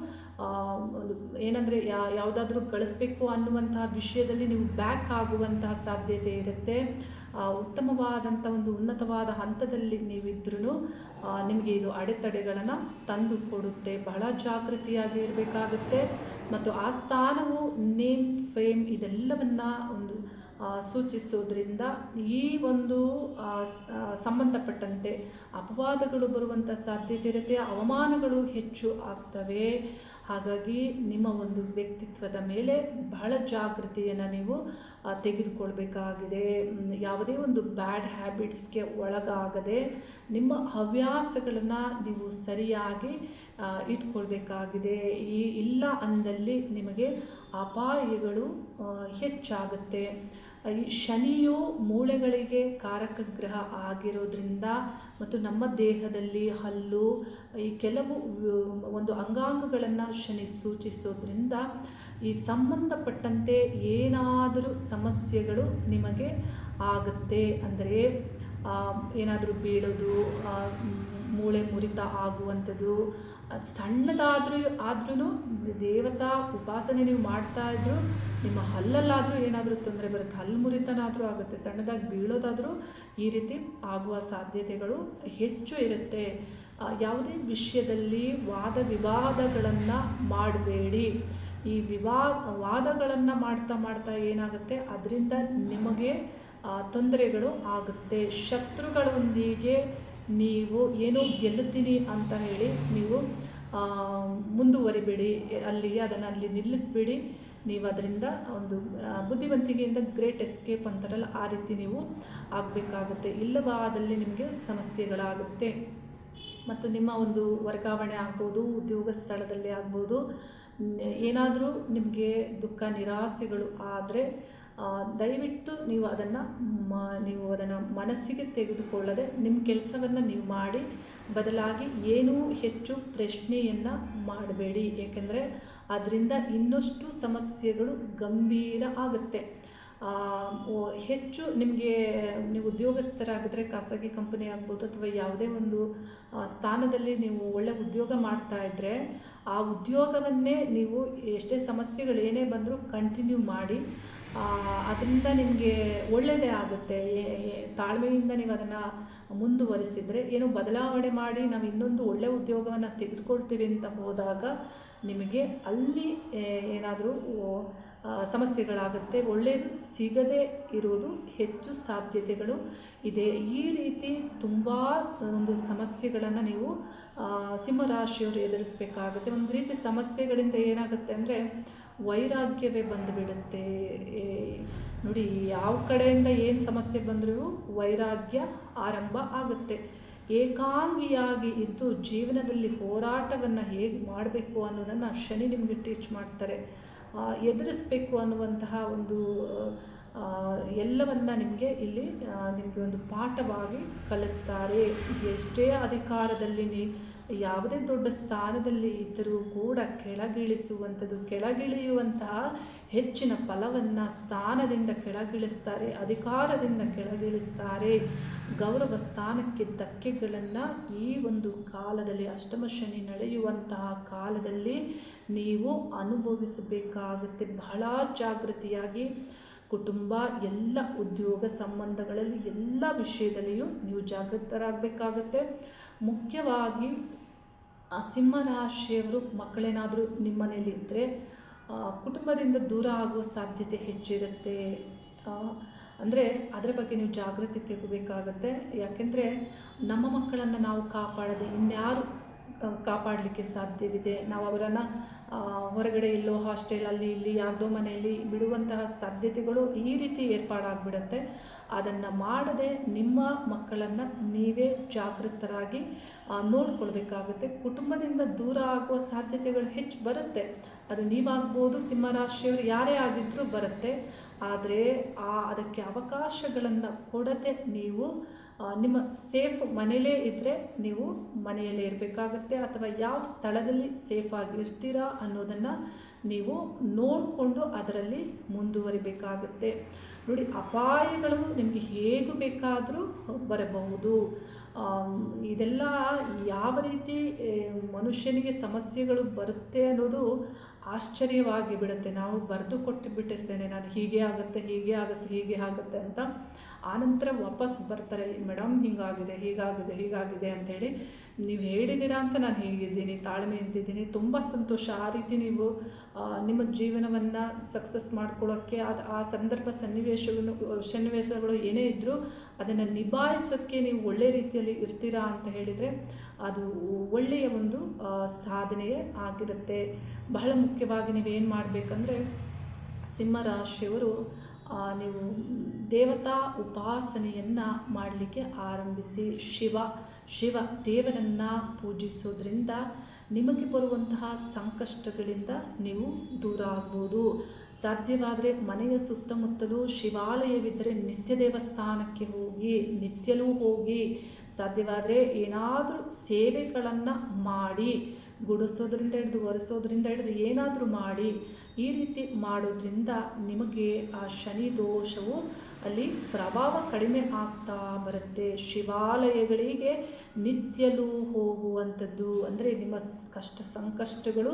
ಒಂದು ಏನಂದರೆ ಯಾವುದಾದ್ರೂ ಗಳಿಸ್ಬೇಕು ಅನ್ನುವಂತಹ ವಿಷಯದಲ್ಲಿ ನೀವು ಬ್ಯಾಕ್ ಆಗುವಂತಹ ಸಾಧ್ಯತೆ ಇರುತ್ತೆ. ಉತ್ತಮವಾದಂಥ ಒಂದು ಉನ್ನತವಾದ ಹಂತದಲ್ಲಿ ನೀವಿದ್ರೂ ನಿಮಗೆ ಇದು ಅಡೆತಡೆಗಳನ್ನು ತಂದು ಕೊಡುತ್ತೆ. ಬಹಳ ಜಾಗೃತಿಯಾಗಿ ಇರಬೇಕಾಗುತ್ತೆ. ಮತ್ತು ಆ ಸ್ಥಾನವು ನೇಮ್, ಫೇಮ್ ಇದೆಲ್ಲವನ್ನು ಒಂದು ಸೂಚಿಸೋದ್ರಿಂದ ಈ ಒಂದು ಸಂಬಂಧಪಟ್ಟಂತೆ ಅಪವಾದಗಳು ಬರುವಂಥ ಸಾಧ್ಯತೆ ಇರುತ್ತೆ ಅವಮಾನಗಳು ಹೆಚ್ಚು ಆಗ್ತವೆ. ಹಾಗಾಗಿ ನಿಮ್ಮ ಒಂದು ವ್ಯಕ್ತಿತ್ವದ ಮೇಲೆ ಬಹಳ ಜಾಗೃತಿಯನ್ನು ನೀವು ತೆಗೆದುಕೊಳ್ಬೇಕಾಗಿದೆ. ಯಾವುದೇ ಒಂದು ಬ್ಯಾಡ್ ಹ್ಯಾಬಿಟ್ಸ್ಗೆ ಒಳಗಾಗದೆ ನಿಮ್ಮ ಹವ್ಯಾಸಗಳನ್ನು ನೀವು ಸರಿಯಾಗಿ ಇಟ್ಕೊಳ್ಬೇಕಾಗಿದೆ. ಈ ಇಲ್ಲ ಅಂದಲ್ಲಿ ನಿಮಗೆ ಅಪಾಯಗಳು ಹೆಚ್ಚಾಗುತ್ತೆ. ಶನಿಯು ಮೂಳೆಗಳಿಗೆ ಕಾರಕ ಗ್ರಹ ಆಗಿರೋದ್ರಿಂದ ಮತ್ತು ನಮ್ಮ ದೇಹದಲ್ಲಿ ಹಲ್ಲು, ಈ ಕೆಲವು ಒಂದು ಅಂಗಾಂಗಗಳನ್ನು ಶನಿ ಸೂಚಿಸೋದ್ರಿಂದ ಈ ಸಂಬಂಧಪಟ್ಟಂತೆ ಏನಾದರೂ ಸಮಸ್ಯೆಗಳು ನಿಮಗೆ ಆಗುತ್ತೆ. ಅಂದರೆ ಏನಾದರೂ ಬೀಳೋದು ಮೂಳೆ ಮುರಿತ ಆಗುವಂಥದ್ದು ಅದು ಸಣ್ಣದಾದ್ರೂ ಆದ್ರೂ ದೇವತಾ ಉಪಾಸನೆ ನೀವು ಮಾಡ್ತಾ ಇದ್ರು, ನಿಮ್ಮ ಹಲ್ಲಲ್ಲಾದರೂ ಏನಾದರೂ ತೊಂದರೆ ಬರುತ್ತೆ, ಹಲ್ಲು ಮುರಿತನಾದರೂ ಆಗುತ್ತೆ, ಸಣ್ಣದಾಗಿ ಬೀಳೋದಾದರೂ ಈ ರೀತಿ ಆಗುವ ಸಾಧ್ಯತೆಗಳು ಹೆಚ್ಚು ಇರುತ್ತೆ. ಯಾವುದೇ ವಿಷಯದಲ್ಲಿ ವಾದ ವಿವಾದಗಳನ್ನು ಮಾಡಬೇಡಿ. ಈ ವಿವಾ, ವಾದಗಳನ್ನು ಮಾಡ್ತಾ ಮಾಡ್ತಾ ಏನಾಗುತ್ತೆ, ಅದರಿಂದ ನಿಮಗೆ ತೊಂದರೆಗಳು ಆಗುತ್ತೆ. ಶತ್ರುಗಳೊಂದಿಗೆ ನೀವು ಏನೋ ಗೆಲ್ಲುತ್ತೀನಿ ಅಂತ ಹೇಳಿ ನೀವು ಮುಂದುವರಿಬೇಡಿ ಅಲ್ಲಿಗೆ ಅದನ್ನು ಅಲ್ಲಿ ನಿಲ್ಲಿಸಬೇಡಿ. ನೀವು ಅದರಿಂದ ಒಂದು ಬುದ್ಧಿವಂತಿಕೆಯಿಂದ ಗ್ರೇಟ್ ಎಸ್ಕೇಪ್ ಅಂತಾರಲ್ಲ, ಆ ರೀತಿ ನೀವು ಆಗಬೇಕಾಗುತ್ತೆ. ಇಲ್ಲವಾದಲ್ಲಿ ನಿಮಗೆ ಸಮಸ್ಯೆಗಳಾಗುತ್ತೆ. ಮತ್ತು ನಿಮ್ಮ ಒಂದು ವರ್ಗಾವಣೆ ಆಗ್ಬೋದು, ಉದ್ಯೋಗ ಸ್ಥಳದಲ್ಲಿ ಆಗ್ಬೋದು. ಏನಾದರೂ ನಿಮಗೆ ದುಃಖ, ನಿರಾಸೆಗಳು ಆದರೆ ದಯವಿಟ್ಟು ನೀವು ಅದನ್ನು ಮ, ನೀವು ಅದನ್ನು ಮನಸ್ಸಿಗೆ ತೆಗೆದುಕೊಳ್ಳದೆ ನಿಮ್ಮ ಕೆಲಸವನ್ನು ನೀವು ಮಾಡಿ, ಬದಲಾಗಿ ಏನೂ ಹೆಚ್ಚು ಪ್ರಶ್ನೆಯನ್ನು ಮಾಡಬೇಡಿ. ಏಕೆಂದರೆ ಅದರಿಂದ ಇನ್ನಷ್ಟು ಸಮಸ್ಯೆಗಳು ಗಂಭೀರ ಆಗುತ್ತೆ. ಹೆಚ್ಚು ನಿಮಗೆ ನೀವು ಉದ್ಯೋಗಸ್ಥರಾಗಿದ್ದರೆ ಖಾಸಗಿ ಕಂಪನಿ ಆಗ್ಬೋದು ಅಥವಾ ಯಾವುದೇ ಒಂದು ಸ್ಥಾನದಲ್ಲಿ ನೀವು ಒಳ್ಳೆ ಉದ್ಯೋಗ ಮಾಡ್ತಾ ಇದ್ದರೆ ಆ ಉದ್ಯೋಗವನ್ನೇ ನೀವು ಎಷ್ಟೇ ಸಮಸ್ಯೆಗಳು ಏನೇ ಬಂದರೂ ಕಂಟಿನ್ಯೂ ಮಾಡಿ ಅದರಿಂದ ನಿಮಗೆ ಒಳ್ಳೆಯದೇ ಆಗುತ್ತೆ. ತಾಳ್ಮೆಯಿಂದ ನೀವು ಅದನ್ನು ಮುಂದುವರಿಸಿದರೆ, ಏನು ಬದಲಾವಣೆ ಮಾಡಿ ನಾವು ಇನ್ನೊಂದು ಒಳ್ಳೆಯ ಉದ್ಯೋಗವನ್ನು ತೆಗೆದುಕೊಳ್ತೀವಿ ಅಂತ ಹೋದಾಗ ನಿಮಗೆ ಅಲ್ಲಿ ಏನಾದರೂ ಸಮಸ್ಯೆಗಳಾಗುತ್ತೆ. ಒಳ್ಳೆಯದು ಸಿಗದೇ ಇರುವುದು ಹೆಚ್ಚು ಸಾಧ್ಯತೆಗಳು ಇದೆ. ಈ ರೀತಿ ತುಂಬ ಒಂದು ಸಮಸ್ಯೆಗಳನ್ನು ನೀವು ಸಿಂಹರಾಶಿಯವರು ಎದುರಿಸಬೇಕಾಗುತ್ತೆ. ಒಂದು ರೀತಿ ಸಮಸ್ಯೆಗಳಿಂದ ಏನಾಗುತ್ತೆ ಅಂದರೆ ವೈರಾಗ್ಯವೇ ಬಂದುಬಿಡುತ್ತೆ. ನೋಡಿ, ಯಾವ ಕಡೆಯಿಂದ ಏನು ಸಮಸ್ಯೆ ಬಂದರೂ ವೈರಾಗ್ಯ ಆರಂಭ ಆಗುತ್ತೆ. ಏಕಾಂಗಿಯಾಗಿ ಇದ್ದು ಜೀವನದಲ್ಲಿ ಹೋರಾಟವನ್ನು ಹೇಗೆ ಮಾಡಬೇಕು ಅನ್ನೋದನ್ನು ಶನಿ ನಿಮಗೆ ಟೀಚ್ ಮಾಡ್ತಾರೆ. ಎದುರಿಸಬೇಕು ಅನ್ನುವಂತಹ ಒಂದು ಎಲ್ಲವನ್ನು ನಿಮಗೆ ಇಲ್ಲಿ ನಿಮಗೆ ಒಂದು ಪಾಠವಾಗಿ ಕಲಿಸ್ತಾರೆ. ಎಷ್ಟೇ ಅಧಿಕಾರದಲ್ಲಿ ನೀ ಯಾವುದೇ ದೊಡ್ಡ ಸ್ಥಾನದಲ್ಲಿ ಇದ್ದರೂ ಕೂಡ ಕೆಳಗಿಳಿಸುವಂಥದ್ದು, ಕೆಳಗಿಳಿಯುವಂತಹ ಹೆಚ್ಚಿನ ಫಲವನ್ನು ಸ್ಥಾನದಿಂದ ಕೆಳಗಿಳಿಸ್ತಾರೆ, ಅಧಿಕಾರದಿಂದ ಕೆಳಗಿಳಿಸ್ತಾರೆ. ಗೌರವ ಸ್ಥಾನಕ್ಕೆ ಧಕ್ಕೆಗಳನ್ನು ಈ ಒಂದು ಕಾಲದಲ್ಲಿ, ಅಷ್ಟಮ ಶನಿ ನಡೆಯುವಂತಹ ಕಾಲದಲ್ಲಿ ನೀವು ಅನುಭವಿಸಬೇಕಾಗುತ್ತೆ. ಬಹಳ ಜಾಗೃತಿಯಾಗಿ ಕುಟುಂಬ, ಎಲ್ಲ ಉದ್ಯೋಗ ಸಂಬಂಧಗಳಲ್ಲಿ, ಎಲ್ಲ ವಿಷಯದಲ್ಲಿಯೂ ನೀವು ಜಾಗೃತರಾಗಬೇಕಾಗತ್ತೆ. ಮುಖ್ಯವಾಗಿ ಆ ಸಿಂಹರಾಶಿಯವರು ಮಕ್ಕಳೇನಾದರೂ ನಿಮ್ಮ ಮನೇಲಿ ಇದ್ದರೆ ಕುಟುಂಬದಿಂದ ದೂರ ಆಗುವ ಸಾಧ್ಯತೆ ಹೆಚ್ಚಿರುತ್ತೆ. ಅಂದರೆ ಅದರ ಬಗ್ಗೆ ನೀವು ಜಾಗೃತಿ ತೆಗೋಬೇಕಾಗತ್ತೆ. ಯಾಕೆಂದರೆ ನಮ್ಮ ಮಕ್ಕಳನ್ನು ನಾವು ಕಾಪಾಡದೆ ಇನ್ಯಾರು ಕಾಪಾಡಲಿಕ್ಕೆ ಸಾಧ್ಯವಿದೆ. ನಾವು ಅವರನ್ನು ಹೊರಗಡೆ ಇಲ್ಲೋ ಹಾಸ್ಟೆಲ್ ಅಲ್ಲಿ ಇಲ್ಲಿ ಯಾರ್ದೋ ಮನೆಯಲ್ಲಿ ಬಿಡುವಂತಹ ಸಾಧ್ಯತೆಗಳು ಈ ರೀತಿ ಏರ್ಪಾಡಾಗ್ಬಿಡತ್ತೆ. ಅದನ್ನು ಮಾಡದೆ ನಿಮ್ಮ ಮಕ್ಕಳನ್ನು ನೀವೇ ಜಾಗೃತರಾಗಿ ನೋಡ್ಕೊಳ್ಬೇಕಾಗುತ್ತೆ. ಕುಟುಂಬದಿಂದ ದೂರ ಆಗುವ ಸಾಧ್ಯತೆಗಳು ಹೆಚ್ಚು ಬರುತ್ತೆ. ಅದು ನೀವಾಗ್ಬೋದು, ಸಿಂಹರಾಶಿಯವರು ಯಾರೇ ಆಗಿದ್ದರೂ ಬರುತ್ತೆ. ಆದರೆ ಆ ಅದಕ್ಕೆ ಅವಕಾಶಗಳನ್ನು ಕೊಡದೆ ನೀವು ನಿಮ್ಮ ಸೇಫ್ ಮನೆಯಲ್ಲೇ ಇದ್ದರೆ ನೀವು ಮನೆಯಲ್ಲೇ ಇರಬೇಕಾಗುತ್ತೆ. ಅಥವಾ ಯಾವ ಸ್ಥಳದಲ್ಲಿ ಸೇಫಾಗಿ ಇರ್ತೀರಾ ಅನ್ನೋದನ್ನು ನೀವು ನೋಡಿಕೊಂಡು ಅದರಲ್ಲಿ ಮುಂದುವರಿಬೇಕಾಗುತ್ತೆ. ನೋಡಿ, ಅಪಾಯಗಳು ನಿಮಗೆ ಹೇಗೂ ಬೇಕಾದರೂ ಬರಬಹುದು. ಇದೆಲ್ಲ ಯಾವ ರೀತಿ ಮನುಷ್ಯನಿಗೆ ಸಮಸ್ಯೆಗಳು ಬರುತ್ತೆ ಅನ್ನೋದು ಆಶ್ಚರ್ಯವಾಗಿ ಬಿಡುತ್ತೆ. ನಾವು ಬರೆದು ಕೊಟ್ಟು ಬಿಟ್ಟಿರ್ತೇನೆ ನಾನು ಹೀಗೆ ಆಗುತ್ತೆ ಹೀಗೆ ಆಗುತ್ತೆ ಹೀಗೆ ಆಗುತ್ತೆ ಅಂತ ಆನಂತರ ವಾಪಸ್ ಬರ್ತಾರೆ. ಮೇಡಮ್ ಹೀಗಾಗಿದೆ ಹೀಗಾಗಿದೆ ಹೀಗಾಗಿದೆ ಅಂಥೇಳಿ ನೀವು ಹೇಳಿದ್ದೀರಾ ಅಂತ ನಾನು ಹೀಗಿದ್ದೀನಿ, ತಾಳ್ಮೆ ಅಂತಿದ್ದೀನಿ ತುಂಬ ಸಂತೋಷ. ಆ ರೀತಿ ನೀವು ನಿಮ್ಮ ಜೀವನವನ್ನು ಸಕ್ಸಸ್ ಮಾಡ್ಕೊಳ್ಳೋಕ್ಕೆ ಅದು ಆ ಸಂದರ್ಭ ಸನ್ನಿವೇಶವನ್ನು, ಸನ್ನಿವೇಶಗಳು ಏನೇ ಇದ್ದರೂ ಅದನ್ನು ನಿಭಾಯಿಸೋಕ್ಕೆ ನೀವು ಒಳ್ಳೆ ರೀತಿಯಲ್ಲಿ ಇರ್ತೀರಾ ಅಂತ ಹೇಳಿದರೆ ಅದು ಒಳ್ಳೆಯ ಒಂದು ಸಾಧನೆಯೇ ಆಗಿರುತ್ತೆ. ಬಹಳ ಮುಖ್ಯವಾಗಿ ನೀವೇನು ಮಾಡಬೇಕಂದ್ರೆ ಸಿಂಹರಾಶಿಯವರು ನೀವು ದೇವತಾ ಉಪಾಸನೆಯನ್ನು ಮಾಡಲಿಕ್ಕೆ ಆರಂಭಿಸಿ, ಶಿವ ಶಿವ ದೇವರನ್ನು ಪೂಜಿಸೋದ್ರಿಂದ ನಿಮಗೆ ಬರುವಂತಹ ಸಂಕಷ್ಟಗಳಿಂದ ನೀವು ದೂರ ಆಗ್ಬೋದು. ಸಾಧ್ಯವಾದರೆ ಮನೆಯ ಸುತ್ತಮುತ್ತಲೂ ಶಿವಾಲಯವಿದ್ದರೆ ನಿತ್ಯ ದೇವಸ್ಥಾನಕ್ಕೆ ಹೋಗಿ ನಿತ್ಯಲೂ ಹೋಗಿ ಸಾಧ್ಯವಾದರೆ ಏನಾದರೂ ಸೇವೆಗಳನ್ನು ಮಾಡಿ, ಗುಡಿಸೋದ್ರಿಂದ ಹಿಡಿದು ಒರೆಸೋದ್ರಿಂದ ಹಿಡಿದು ಏನಾದರೂ ಮಾಡಿ, ಈ ರೀತಿ ಮಾಡೋದ್ರಿಂದ ನಿಮಗೆ ಆ ಶನಿ ದೋಷವು ಅಲ್ಲಿ ಪ್ರಭಾವ ಕಡಿಮೆ ಆಗ್ತಾ ಬರುತ್ತೆ. ಶಿವಾಲಯಗಳಿಗೆ ನಿತ್ಯಲೂ ಹೋಗುವಂಥದ್ದು ಅಂದರೆ ನಿಮ್ಮ ಕಷ್ಟ ಸಂಕಷ್ಟಗಳು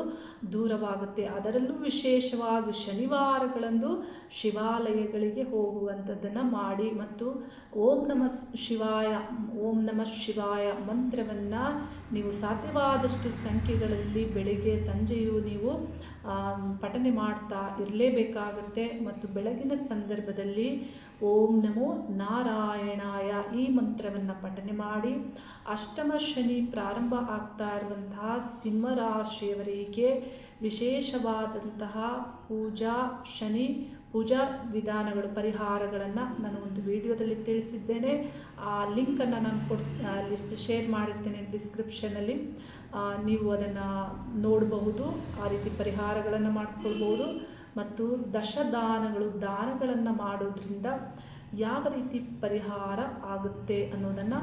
ದೂರವಾಗುತ್ತೆ. ಅದರಲ್ಲೂ ವಿಶೇಷವಾಗಿ ಶನಿವಾರಗಳಂದು ಶಿವಾಲಯಗಳಿಗೆ ಹೋಗುವಂಥದ್ದನ್ನು ಮಾಡಿ ಮತ್ತು ಓಂ ನಮ ಶಿವಾಯ, ಓಂ ನಮಃ ಶಿವಾಯ ಮಂತ್ರವನ್ನು ನೀವು ಸಾಧ್ಯವಾದಷ್ಟು ಸಂಖ್ಯೆಗಳಲ್ಲಿ ಬೆಳಿಗ್ಗೆ, ಸಂಜೆಯೂ ನೀವು ಪಠನೆ ಮಾಡ್ತಾ ಇರಲೇಬೇಕಾಗುತ್ತೆ. ಮತ್ತು ಬೆಳಗಿನ ಸಂದರ್ಭದಲ್ಲಿ ಓಂ ನಮೋ ನಾರಾಯಣಾಯ ಈ ಮಂತ್ರವನ್ನು ಪಠನೆ ಮಾಡಿ ಅಷ್ಟಮ ಶನಿ ಪ್ರಾರಂಭ ಆಗ್ತಾ ಇರುವಂತಹ ಸಿಂಹರಾಶಿಯವರಿಗೆ ವಿಶೇಷವಾದಂತಹ ಪೂಜಾ ಶನಿ ಪೂಜಾ ವಿಧಾನಗಳು, ಪರಿಹಾರಗಳನ್ನು ನಾನು ಒಂದು ವಿಡಿಯೋದಲ್ಲಿ ತಿಳಿಸಿದ್ದೇನೆ. ಆ ಲಿಂಕನ್ನು ನಾನು ಕೊಡ್ ಶೇರ್ ಮಾಡಿರ್ತೇನೆ ಡಿಸ್ಕ್ರಿಪ್ಷನಲ್ಲಿ ನೀವು ಅದನ್ನು ನೋಡಬಹುದು, ಆ ರೀತಿ ಪರಿಹಾರಗಳನ್ನು ಮಾಡಿಕೊಳ್ಬೋದು ಮತ್ತು ದಶದಾನಗಳು, ದಾನಗಳನ್ನು ಮಾಡೋದ್ರಿಂದ ಯಾವ ರೀತಿ ಪರಿಹಾರ ಆಗುತ್ತೆ ಅನ್ನೋದನ್ನು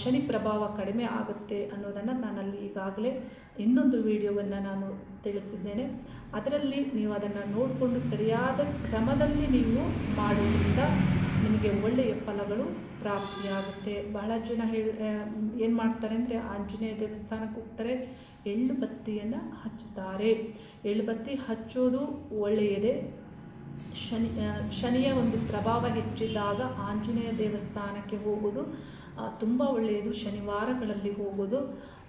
ಶನಿ ಪ್ರಭಾವ ಕಡಿಮೆ ಆಗುತ್ತೆ ಅನ್ನೋದನ್ನು ನಾನಲ್ಲಿ ಈಗಾಗಲೇ ಇನ್ನೊಂದು ವಿಡಿಯೋವನ್ನು ನಾನು ತಿಳಿಸಿದ್ದೇನೆ. ಅದರಲ್ಲಿ ನೀವು ಅದನ್ನು ನೋಡಿಕೊಂಡು ಸರಿಯಾದ ಕ್ರಮದಲ್ಲಿ ನೀವು ಮಾಡುವುದರಿಂದ ನಿಮಗೆ ಒಳ್ಳೆಯ ಫಲಗಳು ಪ್ರಾಪ್ತಿಯಾಗುತ್ತೆ. ಬಹಳ ಜನ ಹೇಳಿ ಏನು ಮಾಡ್ತಾರೆ ಅಂದರೆ ಆಂಜನೇಯ ದೇವಸ್ಥಾನಕ್ಕೆ ಹೋಗ್ತಾರೆ. ಎಳ್ಳು ಬತ್ತಿಯನ್ನು ಹಚ್ಚುತ್ತಾರೆ. ಎಳ್ಳು ಬತ್ತಿ ಹಚ್ಚೋದು ಒಳ್ಳೆಯದೇ. ಶನಿ ಶನಿಯ ಒಂದು ಪ್ರಭಾವ ಹೆಚ್ಚಿದಾಗ ಆಂಜನೇಯ ದೇವಸ್ಥಾನಕ್ಕೆ ಹೋಗೋದು ತುಂಬ ಒಳ್ಳೆಯದು. ಶನಿವಾರಗಳಲ್ಲಿ ಹೋಗೋದು.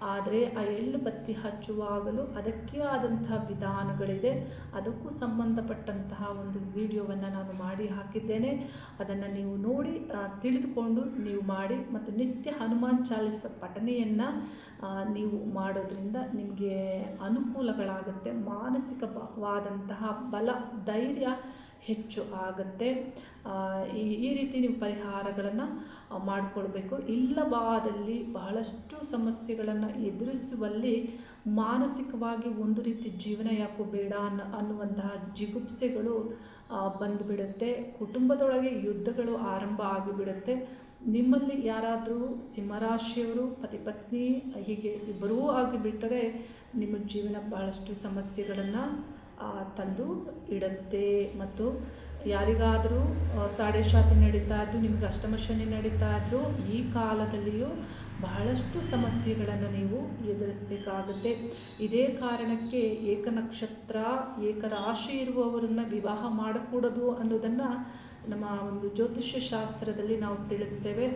ಆದರೆ ಆ ಎಳ್ಳು ಬತ್ತಿ ಹಚ್ಚುವಾಗಲೂ ಅದಕ್ಕೆ ಆದಂತಹ ವಿಧಾನಗಳಿದೆ. ಅದಕ್ಕೂ ಸಂಬಂಧಪಟ್ಟಂತಹ ಒಂದು ವಿಡಿಯೋವನ್ನು ನಾನು ಮಾಡಿ ಹಾಕಿದ್ದೇನೆ. ಅದನ್ನು ನೀವು ನೋಡಿ ತಿಳಿದುಕೊಂಡು ನೀವು ಮಾಡಿ ಮತ್ತು ನಿತ್ಯ ಹನುಮಾನ್ ಚಾಲಿಸ ಪಠನೆಯನ್ನು ನೀವು ಮಾಡೋದ್ರಿಂದ ನಿಮಗೆ ಅನುಕೂಲಗಳಾಗುತ್ತೆ. ಮಾನಸಿಕವಾದಂತಹ ಬಲ, ಧೈರ್ಯ ಹೆಚ್ಚು ಆಗುತ್ತೆ. ಈ ಈ ರೀತಿ ನೀವು ಪರಿಹಾರಗಳನ್ನು ಮಾಡಿಕೊಳ್ಬೇಕು. ಇಲ್ಲವಾದಲ್ಲಿ ಬಹಳಷ್ಟು ಸಮಸ್ಯೆಗಳನ್ನು ಎದುರಿಸುವಲ್ಲಿ ಮಾನಸಿಕವಾಗಿ ಒಂದು ರೀತಿ ಜೀವನ ಯಾಕೋ ಬೇಡ ಅನ್ನ ಅನ್ನುವಂತಹ ಜಿಗುಪ್ಸೆಗಳು ಬಂದುಬಿಡುತ್ತೆ. ಕುಟುಂಬದೊಳಗೆ ಯುದ್ಧಗಳು ಆರಂಭ ಆಗಿಬಿಡುತ್ತೆ. ನಿಮ್ಮಲ್ಲಿ ಯಾರಾದರೂ ಸಿಂಹರಾಶಿಯವರು, ಪತಿ ಪತ್ನಿ, ಹೀಗೆ ಇಬ್ಬರೂ ಆಗಿಬಿಟ್ಟರೆ ನಿಮ್ಮ ಜೀವನ ಬಹಳಷ್ಟು ಸಮಸ್ಯೆಗಳನ್ನು ತಂದು ಇಡುತ್ತೆ. ಮತ್ತು ಯಾರಿಗಾದರೂ ಸಾಡೆ ಶಾತಿ ನಡೀತಾ ಇದ್ದು, ನಿಮಗೆ ಅಷ್ಟಮ ಶನಿ ನಡೀತಾ ಇದ್ದರೂ ಈ ಕಾಲದಲ್ಲಿಯೂ ಬಹಳಷ್ಟು ಸಮಸ್ಯೆಗಳನ್ನು ನೀವು ಎದುರಿಸಬೇಕಾಗುತ್ತೆ. ಇದೇ ಕಾರಣಕ್ಕೆ ಏಕನಕ್ಷತ್ರ, ಏಕರಾಶಿ ಇರುವವರನ್ನು ವಿವಾಹ ಮಾಡಕೂಡದು ಅನ್ನೋದನ್ನು ನಮ್ಮ ಒಂದು ಜ್ಯೋತಿಷ್ಯ ಶಾಸ್ತ್ರದಲ್ಲಿ ನಾವು ತಿಳಿಸ್ತೇವೆ.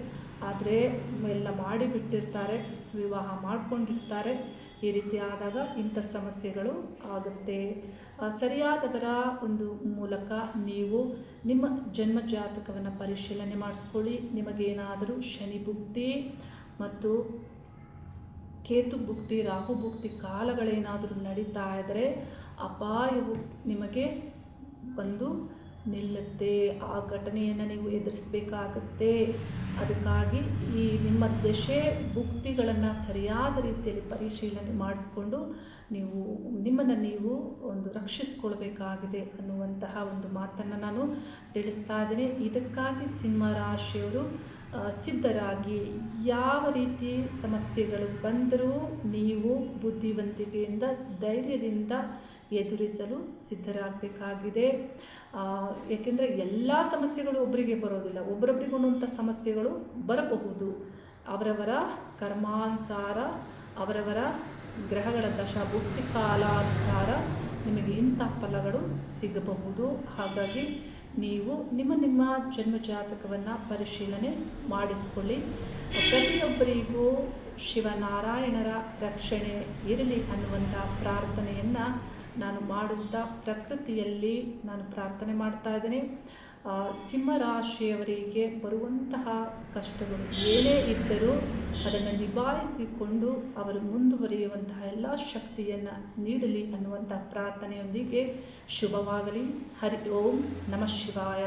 ಆದರೆ, ಎಲ್ಲ ಮಾಡಿಬಿಟ್ಟಿರ್ತಾರೆ, ವಿವಾಹ ಮಾಡಿಕೊಂಡಿರ್ತಾರೆ. ಈ ರೀತಿ ಆದಾಗ ಇಂಥ ಸಮಸ್ಯೆಗಳು ಆಗುತ್ತೆ. ಸರಿಯಾದವರ ಒಂದು ಮೂಲಕ ನೀವು ನಿಮ್ಮ ಜನ್ಮ ಜಾತಕವನ್ನು ಪರಿಶೀಲನೆ ಮಾಡಿಸ್ಕೊಳ್ಳಿ. ನಿಮಗೇನಾದರೂ ಶನಿ ಭುಕ್ತಿ ಮತ್ತು ಕೇತು ಭುಕ್ತಿ, ರಾಹು ಭುಕ್ತಿ ಕಾಲಗಳೇನಾದರೂ ನಡೀತಾ ಇದ್ದರೆ ಅಪಾಯವು ನಿಮಗೆ ಬಂದು ನಿಲ್ಲುತ್ತೆ, ಆ ಘಟನೆಯನ್ನು ನೀವು ಎದುರಿಸಬೇಕಾಗತ್ತೆ. ಅದಕ್ಕಾಗಿ ಈ ನಿಮ್ಮ ದಶೆ ಭುಕ್ತಿಗಳನ್ನು ಸರಿಯಾದ ರೀತಿಯಲ್ಲಿ ಪರಿಶೀಲನೆ ಮಾಡಿಸ್ಕೊಂಡು ನೀವು, ನಿಮ್ಮನ್ನು ನೀವು ಒಂದು ರಕ್ಷಿಸ್ಕೊಳ್ಬೇಕಾಗಿದೆ ಅನ್ನುವಂತಹ ಒಂದು ಮಾತನ್ನು ನಾನು ತಿಳಿಸ್ತಾ ಇದ್ದೀನಿ. ಇದಕ್ಕಾಗಿ ಸಿಂಹರಾಶಿಯವರು ಸಿದ್ಧರಾಗಿ ಯಾವ ರೀತಿ ಸಮಸ್ಯೆಗಳು ಬಂದರೂ ನೀವು ಬುದ್ಧಿವಂತಿಕೆಯಿಂದ, ಧೈರ್ಯದಿಂದ ಎದುರಿಸಲು ಸಿದ್ಧರಾಗಬೇಕಾಗಿದೆ. ಏಕೆಂದರೆ ಎಲ್ಲ ಸಮಸ್ಯೆಗಳು ಒಬ್ಬರಿಗೆ ಬರೋದಿಲ್ಲ. ಒಬ್ಬರೊಬ್ಬರಿಗೊಂಡಂಥ ಸಮಸ್ಯೆಗಳು ಬರಬಹುದು. ಅವರವರ ಕರ್ಮಾನುಸಾರ, ಅವರವರ ಗ್ರಹಗಳ ದಶಾ ಭುಕ್ತಿ ಕಾಲಾನುಸಾರ ನಿಮಗೆ ಇಂಥ ಫಲಗಳು ಸಿಗಬಹುದು. ಹಾಗಾಗಿ ನೀವು ನಿಮ್ಮ ನಿಮ್ಮ ಜನ್ಮ ಜಾತಕವನ್ನು ಪರಿಶೀಲನೆ ಮಾಡಿಸಿಕೊಳ್ಳಿ. ಪ್ರತಿಯೊಬ್ಬರಿಗೂ ಶಿವನಾರಾಯಣರ ರಕ್ಷಣೆ ಇರಲಿ ಅನ್ನುವಂಥ ಪ್ರಾರ್ಥನೆಯನ್ನು ನಾನು ಮಾಡುತ್ತಾ ಪ್ರಕೃತಿಯಲ್ಲಿ ನಾನು ಪ್ರಾರ್ಥನೆ ಮಾಡ್ತಾ ಇದ್ದೇನೆ. ಸಿಂಹರಾಶಿಯವರಿಗೆ ಬರುವಂತಹ ಕಷ್ಟಗಳು ಏನೇ ಇದ್ದರೂ ಅದನ್ನು ನಿಭಾಯಿಸಿಕೊಂಡು ಅವರು ಮುಂದುವರಿಯುವಂತಹ ಎಲ್ಲ ಶಕ್ತಿಯನ್ನು ನೀಡಲಿ ಅನ್ನುವಂಥ ಪ್ರಾರ್ಥನೆಯೊಂದಿಗೆ ಶುಭವಾಗಲಿ. ಹರಿ ಓಂ ನಮಃ ಶಿವಾಯ.